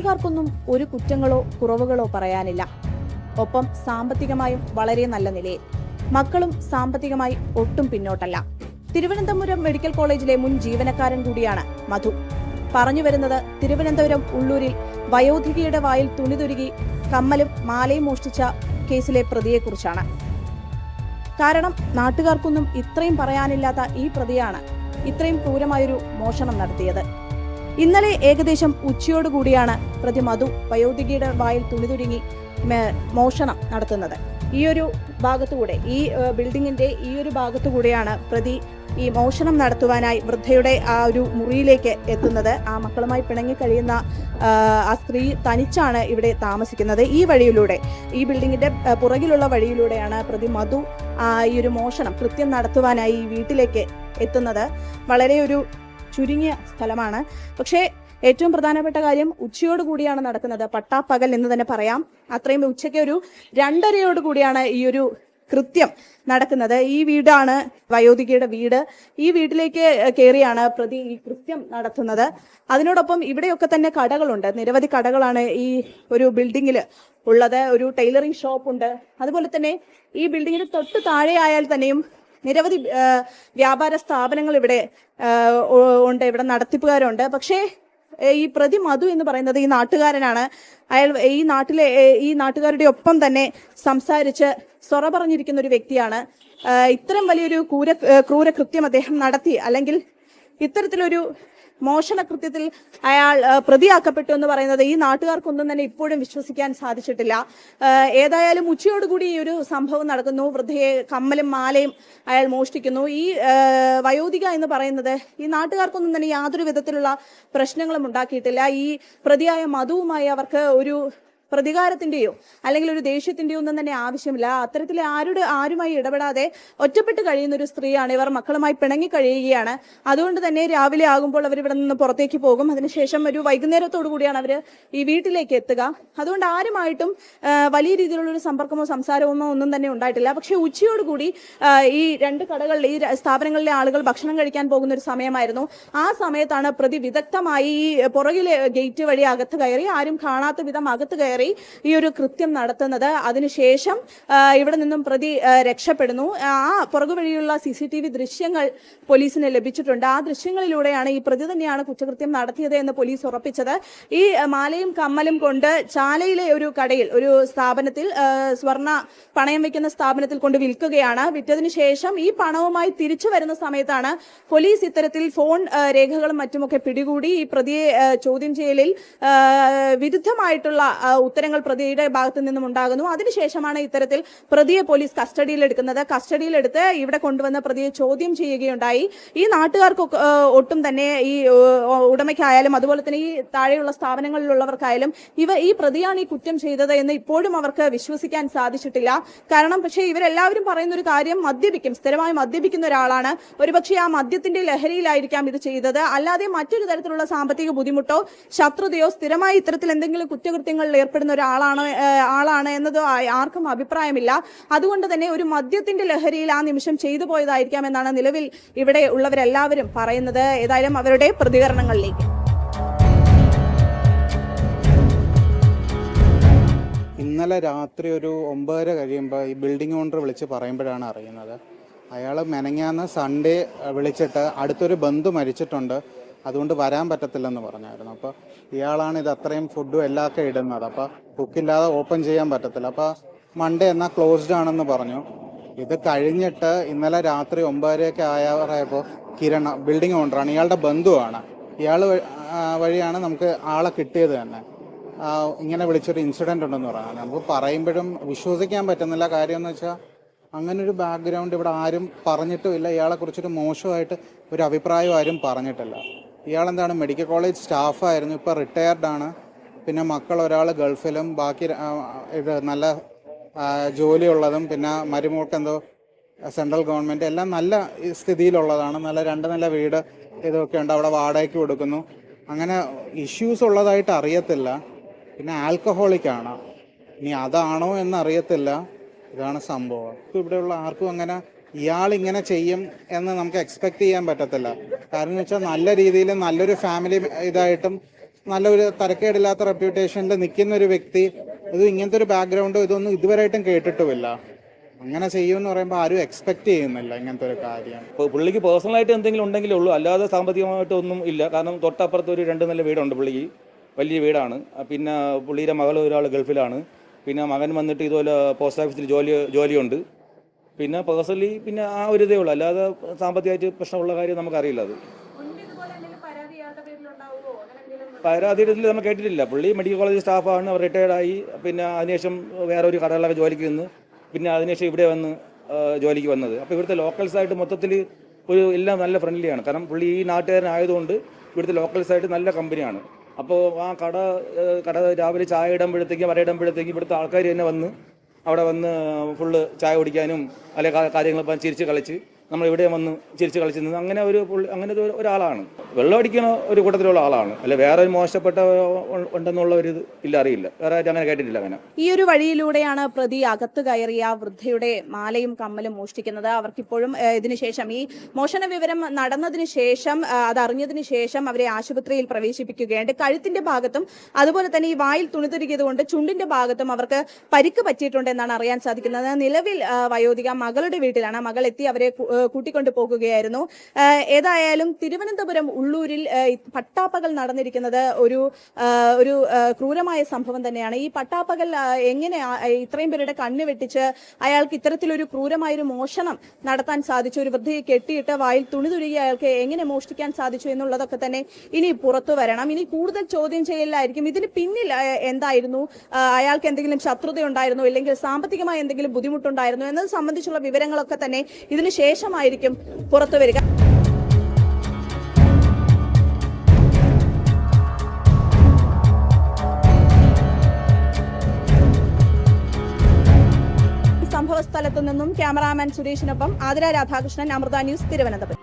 നാട്ടുകാർക്കൊന്നും ഒരു കുറ്റങ്ങളോ കുറവുകളോ പറയാനില്ല. ഒപ്പം സാമ്പത്തികമായും വളരെ നല്ല നിലയിൽ. മക്കളും സാമ്പത്തികമായി ഒട്ടും പിന്നോട്ടല്ല. തിരുവനന്തപുരം മെഡിക്കൽ കോളേജിലെ മുൻ ജീവനക്കാരൻ കൂടിയാണ് മധു. പറഞ്ഞു വരുന്നത് തിരുവനന്തപുരം ഉള്ളൂരിൽ വയോധികയുടെ വായിൽ തുണിതുരുകി കമ്മലും മാലയും മോഷ്ടിച്ച കേസിലെ പ്രതിയെക്കുറിച്ചാണ്. കാരണം നാട്ടുകാർക്കൊന്നും ഇത്രയും പറയാനില്ലാത്ത ഈ പ്രതിയാണ് ഇത്രയും ക്രൂരമായൊരു മോഷണം നടത്തിയത്. ഇന്നലെ ഏകദേശം ഉച്ചയോടുകൂടിയാണ് പ്രതി മധു വയോധികയുടെ വായിൽ തുണിതുരുങ്ങി മോഷണം നടത്തുന്നത്. ഈ ഒരു ഭാഗത്തുകൂടെ ഈ ബിൽഡിങ്ങിന്റെ ഈ ഒരു ഭാഗത്തുകൂടെയാണ് പ്രതി ഈ മോഷണം നടത്തുവാനായി വൃദ്ധയുടെ ആ ഒരു മുറിയിലേക്ക് എത്തുന്നത്. ആ മക്കളുമായി പിണങ്ങി കഴിയുന്ന ആ, സ്ത്രീ തനിച്ചാണ് ഇവിടെ താമസിക്കുന്നത്. ഈ വഴിയിലൂടെ ഈ ബിൽഡിങ്ങിന്റെ പുറകിലുള്ള വഴിയിലൂടെയാണ് പ്രതി മധു ഈ ഒരു മോഷണം കൃത്യം നടത്തുവാനായി ഈ വീട്ടിലേക്ക് എത്തുന്നത്. വളരെ ഒരു ചുരുങ്ങിയ സ്ഥലമാണ്. പക്ഷേ ഏറ്റവും പ്രധാനപ്പെട്ട കാര്യം ഉച്ചയോട് കൂടിയാണ് നടക്കുന്നത്. പട്ടാപ്പകൽ എന്ന് തന്നെ പറയാം. അത്രയും ഉച്ചയ്ക്ക് ഒരു രണ്ടരയോട് കൂടിയാണ് ഈ ഒരു കൃത്യം നടക്കുന്നത്. ഈ വീടാണ് വയോധികയുടെ വീട്. ഈ വീട്ടിലേക്ക് കയറിയാണ് പ്രതി ഈ കൃത്യം നടത്തുന്നത്. അതിനോടൊപ്പം ഇവിടെയൊക്കെ തന്നെ കടകളുണ്ട്. നിരവധി കടകളാണ് ഈ ഒരു ബിൽഡിങ്ങിൽ ഉള്ളത്. ഒരു ടൈലറിംഗ് ഷോപ്പ് ഉണ്ട് അതുപോലെ തന്നെ ഈ ബിൽഡിങ്ങിന് തൊട്ട് താഴെ ആയാൽ തന്നെയും നിരവധി വ്യാപാര സ്ഥാപനങ്ങൾ ഇവിടെ ഉണ്ട് ഇവിടെ നടത്തിപ്പുകാരുണ്ട്. പക്ഷേ ഈ പ്രതി മധു എന്ന് പറയുന്നത് ഈ നാട്ടുകാരനാണ്. അയാൾ ഈ നാട്ടിലെ ഈ നാട്ടുകാരുടെ ഒപ്പം തന്നെ സംസാരിച്ച് സൊറ പറഞ്ഞിരിക്കുന്ന ഒരു വ്യക്തിയാണ്. ഇത്തരം വലിയൊരു ക്രൂര ക്രൂരകൃത്യം ക്രൂര കൃത്യം അദ്ദേഹം നടത്തി. അല്ലെങ്കിൽ ഇത്തരത്തിലൊരു മോഷണ കൃത്യത്തിൽ അയാൾ പ്രതിയാക്കപ്പെട്ടു എന്ന് പറയുന്നത് ഈ നാട്ടുകാർക്കൊന്നും തന്നെ ഇപ്പോഴും വിശ്വസിക്കാൻ സാധിച്ചിട്ടില്ല. ഏതായാലും ഉച്ചയോടുകൂടി ഈ ഒരു സംഭവം നടക്കുന്നു. വൃദ്ധയെ കമ്മലും മാലയും അയാൾ മോഷ്ടിക്കുന്നു. ഈ വയോധിക എന്ന് പറയുന്നത് ഈ നാട്ടുകാർക്കൊന്നും തന്നെ യാതൊരു വിധത്തിലുള്ള പ്രശ്നങ്ങളും ഉണ്ടാക്കിയിട്ടില്ല. ഈ പ്രതിയായ മധുവുമായി അവർക്ക് ഒരു പ്രതികാരത്തിന്റെയോ അല്ലെങ്കിൽ ഒരു ദേഷ്യത്തിന്റെയോ ഒന്നും തന്നെ ആവശ്യമില്ല. അത്തരത്തിൽ ആരുടെ ആരുമായി ഇടപെടാതെ ഒറ്റപ്പെട്ട് കഴിയുന്ന ഒരു സ്ത്രീയാണ് ഇവർ. മക്കളുമായി പിണങ്ങി കഴിയുകയാണ്. അതുകൊണ്ട് തന്നെ രാവിലെ ആകുമ്പോൾ അവർ ഇവിടെ നിന്ന് പുറത്തേക്ക് പോകും. അതിനുശേഷം ഒരു വൈകുന്നേരത്തോടു കൂടിയാണ് അവർ ഈ വീട്ടിലേക്ക് എത്തുക. അതുകൊണ്ട് ആരുമായിട്ടും വലിയ രീതിയിലുള്ള ഒരു സമ്പർക്കമോ സംസാരമോ ഒന്നും തന്നെ ഉണ്ടായിട്ടില്ല. പക്ഷേ ഉച്ചയോടുകൂടി ഈ രണ്ട് കടകളിൽ ഈ സ്ഥാപനങ്ങളിലെ ആളുകൾ ഭക്ഷണം കഴിക്കാൻ പോകുന്ന ഒരു സമയമായിരുന്നു. ആ സമയത്താണ് പ്രതി വിദഗ്ധമായി ഈ പുറകിലെ ഗേറ്റ് വഴി അകത്ത് കയറി ആരും കാണാത്ത വിധം അകത്ത് കയറി ഈ ഒരു കൃത്യം നടത്തുന്നത്. അതിനുശേഷം ഇവിടെ നിന്നും പ്രതി രക്ഷപ്പെടുന്നു. ആ പുറകു വഴിയുള്ള സി സി ടി വി ദൃശ്യങ്ങൾ പോലീസിന് ലഭിച്ചിട്ടുണ്ട്. ആ ദൃശ്യങ്ങളിലൂടെയാണ് ഈ പ്രതി തന്നെയാണ് കുറ്റകൃത്യം നടത്തിയത് എന്ന് പോലീസ് ഉറപ്പിച്ചത്. ഈ മാലയും കമ്മലും കൊണ്ട് ചാലയിലെ ഒരു കടയിൽ ഒരു സ്ഥാപനത്തിൽ സ്വർണ സ്വർണ പണയം വെക്കുന്ന സ്ഥാപനത്തിൽ കൊണ്ട് വിൽക്കുകയാണ്. വിറ്റതിന് ശേഷം ഈ പണവുമായി തിരിച്ചു വരുന്ന സമയത്താണ് പോലീസ് ഇത്തരത്തിൽ ഫോൺ രേഖകളും മറ്റുമൊക്കെ പിടികൂടി ഈ പ്രതിയെ ചോദ്യം ചെയ്യലിൽ വിരുദ്ധമായിട്ടുള്ള ഉത്തരങ്ങൾ പ്രതിയുടെ ഭാഗത്തു നിന്നും ഉണ്ടാകുന്നു. അതിനുശേഷമാണ് ഇത്തരത്തിൽ പ്രതിയെ പോലീസ് കസ്റ്റഡിയിലെടുക്കുന്നത്. കസ്റ്റഡിയിലെടുത്ത് ഇവിടെ കൊണ്ടുവന്ന പ്രതിയെ ചോദ്യം ചെയ്യുകയുണ്ടായി. ഈ നാട്ടുകാർക്ക് ഒട്ടും തന്നെ ഈ ഉടമയ്ക്കായാലും അതുപോലെ തന്നെ ഈ താഴെയുള്ള സ്ഥാപനങ്ങളിലുള്ളവർക്കായാലും ഇവ ഈ പ്രതിയാണ് ഈ കുറ്റം ചെയ്തത് എന്ന് ഇപ്പോഴും അവർക്ക് വിശ്വസിക്കാൻ സാധിച്ചിട്ടില്ല. കാരണം പക്ഷേ ഇവരെല്ലാവരും പറയുന്ന ഒരു കാര്യം മദ്യപിക്കും സ്ഥിരമായി മദ്യപിക്കുന്ന ഒരാളാണ്. ഒരുപക്ഷെ ആ മദ്യത്തിന്റെ ലഹരിയിലായിരിക്കാം ഇത് ചെയ്തത്. അല്ലാതെ മറ്റൊരു തരത്തിലുള്ള സാമ്പത്തിക ബുദ്ധിമുട്ടോ ശത്രുതയോ സ്ഥിരമായി ഇത്തരത്തിൽ എന്തെങ്കിലും കുറ്റകൃത്യങ്ങളിൽ ഏർപ്പെടുന്ന ഒരാളാണോ ആളാണ് എന്നത് ആർക്കും അഭിപ്രായമില്ല. അതുകൊണ്ട് തന്നെ ഒരു മദ്യത്തിന്റെ ലഹരിയിൽ ആ നിമിഷം ചെയ്തു പോയതായിരിക്കാം എന്നാണ് നിലവിൽ ഇവിടെ ഉള്ളവരെല്ലാവരും പറയുന്നത്. ഏതായാലും അവരുടെ പ്രതികരണങ്ങളിലേക്ക്. ഇന്നലെ രാത്രി ഒരു ഒമ്പതര കഴിയുമ്പോൾ ഈ ബിൽഡിംഗ് ഓണർ വിളിച്ച് പറയുമ്പോഴാണ് അറിയുന്നത്. അയാൾ മെനങ്ങാന്ന് സൺഡേ വിളിച്ചിട്ട് അടുത്തൊരു ബന്ധു മരിച്ചിട്ടുണ്ട്. അതുകൊണ്ട് വരാൻ പറ്റത്തില്ലെന്ന് പറഞ്ഞായിരുന്നു. അപ്പോൾ ഇയാളാണ് ഇത് അത്രയും ഫുഡും എല്ലാം ഒക്കെ ഇടുന്നത്. അപ്പോൾ ബുക്കില്ലാതെ ഓപ്പൺ ചെയ്യാൻ പറ്റത്തില്ല. അപ്പോൾ മൺഡേ എന്നാൽ ക്ലോസ്ഡ് ആണെന്ന് പറഞ്ഞു. ഇത് കഴിഞ്ഞിട്ട് ഇന്നലെ രാത്രി ഒമ്പതരയൊക്കെ ആയപ്പോൾ കിരണ ബിൽഡിംഗ് ഓണറാണ് ഇയാളുടെ ബന്ധുവാണ്. ഇയാൾ വഴിയാണ് നമുക്ക് ആളെ കിട്ടിയത് തന്നെ. ഇങ്ങനെ വിളിച്ചൊരു ഇൻസിഡന്റ് ഉണ്ടെന്ന് പറയാം നമുക്ക് പറയുമ്പോഴും വിശ്വസിക്കാൻ പറ്റുന്നില്ല. കാര്യം എന്ന് വെച്ചാൽ അങ്ങനെ ഒരു ബാക്ക്ഗ്രൗണ്ട് ഇവിടെ ആരും പറഞ്ഞിട്ടുമില്ല ഇയാളെ കുറിച്ചൊരു മോശമായിട്ട് ഒരു അഭിപ്രായം ആരും പറഞ്ഞിട്ടില്ല. ഇയാളെന്താണ് മെഡിക്കൽ കോളേജ് സ്റ്റാഫായിരുന്നു ഇപ്പോൾ റിട്ടയർഡ് ആണ്. പിന്നെ മക്കൾ ഒരാൾ ഗൾഫിലും ബാക്കി നല്ല ജോലിയുള്ളതും പിന്നെ മരുമോൾക്ക് എന്തോ സെൻട്രൽ ഗവൺമെന്റ് എല്ലാം നല്ല സ്ഥിതിയിലുള്ളതാണ്. നല്ല രണ്ട് നല്ല വീട് ഇതൊക്കെ ഉണ്ട് അവിടെ വാടകയ്ക്ക് കൊടുക്കുന്നു. അങ്ങനെ ഇഷ്യൂസ് ഉള്ളതായിട്ട് അറിയത്തില്ല. പിന്നെ ആൽക്കഹോളിക്കാണ് ഇനി അതാണോ എന്നറിയത്തില്ല. ഇതാണ് സംഭവം. ഇവിടെയുള്ള ആർക്കും അങ്ങനെ ഇയാൾ ഇങ്ങനെ ചെയ്യും എന്ന് നമുക്ക് എക്സ്പെക്ട് ചെയ്യാൻ പറ്റത്തില്ല. കാരണം എന്ന് വെച്ചാൽ നല്ല രീതിയിൽ നല്ലൊരു ഫാമിലി ഇതായിട്ടും നല്ലൊരു തരക്കേടില്ലാത്ത റെപ്യൂട്ടേഷനിൽ നിൽക്കുന്ന ഒരു വ്യക്തി ഇത് ഇങ്ങനത്തെ ഒരു ബാക്ക്ഗ്രൗണ്ടോ ഇതൊന്നും ഇതുവരെയായിട്ടും കേട്ടിട്ടുമില്ല. അങ്ങനെ ചെയ്യുമെന്ന് പറയുമ്പോൾ ആരും എക്സ്പെക്ട് ചെയ്യുന്നില്ല ഇങ്ങനത്തെ ഒരു കാര്യം. ഇപ്പോൾ പുള്ളിക്ക് പേഴ്സണലായിട്ട് എന്തെങ്കിലും ഉണ്ടെങ്കിലേ ഉള്ളൂ. അല്ലാതെ സാമ്പത്തികമായിട്ട് ഒന്നും ഇല്ല. കാരണം തൊട്ടപ്പുറത്ത് ഒരു രണ്ട് നില വീടുണ്ട് പുള്ളിക്ക് വലിയ വീടാണ്. പിന്നെ പുള്ളിയുടെ മകൾ ഒരാൾ ഗൾഫിലാണ്. പിന്നെ മകൻ വന്നിട്ട് ഇതുപോലെ പോസ്റ്റ് ഓഫീസിൽ ജോലി ജോലിയുണ്ട്. പിന്നെ പേഴ്സണലി പിന്നെ ആ ഒരു ഇതേ ഉള്ളൂ. അല്ലാതെ സാമ്പത്തികമായിട്ട് പ്രശ്നമുള്ള കാര്യം നമുക്കറിയില്ല അത്. പരാതി നമ്മൾ കേട്ടിട്ടില്ല. പുള്ളി മെഡിക്കൽ കോളേജ് സ്റ്റാഫാണ് അവർ റിട്ടയർഡായി പിന്നെ അതിനുശേഷം വേറെ ഒരു കടകളിലൊക്കെ ജോലിക്ക് നിന്ന് പിന്നെ അതിനുശേഷം ഇവിടെ വന്ന് ജോലിക്ക് വന്നത്. അപ്പോൾ ഇവിടുത്തെ ലോക്കൽസായിട്ട് മൊത്തത്തിൽ ഒരു എല്ലാം നല്ല ഫ്രണ്ട്ലിയാണ് കാരണം പുള്ളി ഈ നാട്ടുകാരനായതുകൊണ്ട് ഇവിടുത്തെ ലോക്കൽസായിട്ട് നല്ല കമ്പനിയാണ് അപ്പോൾ ആ കട കട രാവിലെ ചായ ഇടുമ്പോഴത്തേക്കും വരയിടുമ്പോഴത്തേക്കും ഇവിടുത്തെ ആൾക്കാർ തന്നെ വന്ന് അവിടെ വന്ന് ഫുള്ള് ചായ കുടിക്കാനും അല്ലെങ്കിൽ കാര്യങ്ങളൊക്കെ ചിരിച്ച് കളിച്ച് നമ്മൾ ഇവിടെ വന്ന് ചിരിച്ച് കളിച്ചിരുന്നത് അങ്ങനെ ഒരു അങ്ങനെ ഒരു- ഒരാളാണ്. വെള്ളം അടിക്കുന്ന ഒരു കൂട്ടത്തിലുള്ള ആളാണ്. അല്ല വേറെ ഒരു മോശപ്പെട്ട ഉണ്ടെന്നുള്ള ഒരു ഇല്ല അറിയില്ല. വേറെ അങ്ങനെ കേട്ടിട്ടില്ല അങ്ങനെ. ഈ ഒരു വഴിയിലൂടെയാണ് പ്രതി അകത്ത് കയറിയ വൃദ്ധയുടെ മാലയും കമ്മലും മോഷ്ടിക്കുന്നത്. അവർക്കിപ്പോഴും ഇതിനുശേഷം ഈ മോഷണ വിവരം നടന്നതിന് ശേഷം അതറിഞ്ഞതിന് ശേഷം അവരെ ആശുപത്രിയിൽ പ്രവേശിപ്പിക്കുകയുണ്ട്. കഴുത്തിന്റെ ഭാഗത്തും അതുപോലെ തന്നെ ഈ വായിൽ തുണിതിരികിയത് കൊണ്ട് ചുണ്ടിന്റെ ഭാഗത്തും അവർക്ക് പരിക്ക് പറ്റിയിട്ടുണ്ട് എന്നാണ് അറിയാൻ സാധിക്കുന്നത്. നിലവിൽ വയോധിക മകളുടെ വീട്ടിലാണ്. മകൾ എത്തി അവരെ കൂട്ടിക്കൊണ്ടു പോകുകയായിരുന്നു. ഏതായാലും തിരുവനന്തപുരം ഉള്ളൂരിൽ പട്ടാപ്പകൽ നടന്നിരിക്കുന്നത് ഒരു ഒരു ക്രൂരമായ സംഭവം തന്നെയാണ്. ഈ പട്ടാപ്പകൽ എങ്ങനെ ഇത്രയും പേരുടെ കണ്ണ് വെട്ടിച്ച് അയാൾക്ക് ഇത്തരത്തിലൊരു ക്രൂരമായൊരു മോഷണം നടത്താൻ സാധിച്ചു ഒരു വൃദ്ധയെ കെട്ടിയിട്ട് വായിൽ തുണി തുരുകി അയാൾക്ക് എങ്ങനെ മോഷ്ടിക്കാൻ സാധിച്ചു എന്നുള്ളതൊക്കെ തന്നെ ഇനി പുറത്തു വരണം. ഇനി കൂടുതൽ ചോദ്യം ചെയ്യലായിരിക്കും ഇതിന് പിന്നിൽ എന്തായിരുന്നു? അയാൾക്ക് എന്തെങ്കിലും ശത്രുത അല്ലെങ്കിൽ സാമ്പത്തികമായി എന്തെങ്കിലും ബുദ്ധിമുട്ടുണ്ടായിരുന്നു? എന്നത് സംബന്ധിച്ചുള്ള വിവരങ്ങളൊക്കെ തന്നെ ഇതിന് ശേഷമായിരിക്കും പുറത്തു വരിക. സംഭവസ്ഥലത്തു നിന്നും ക്യാമറാമാൻ സുരേഷിനൊപ്പം ആതിര രാധാകൃഷ്ണൻ അമൃത ന്യൂസ് തിരുവനന്തപുരം.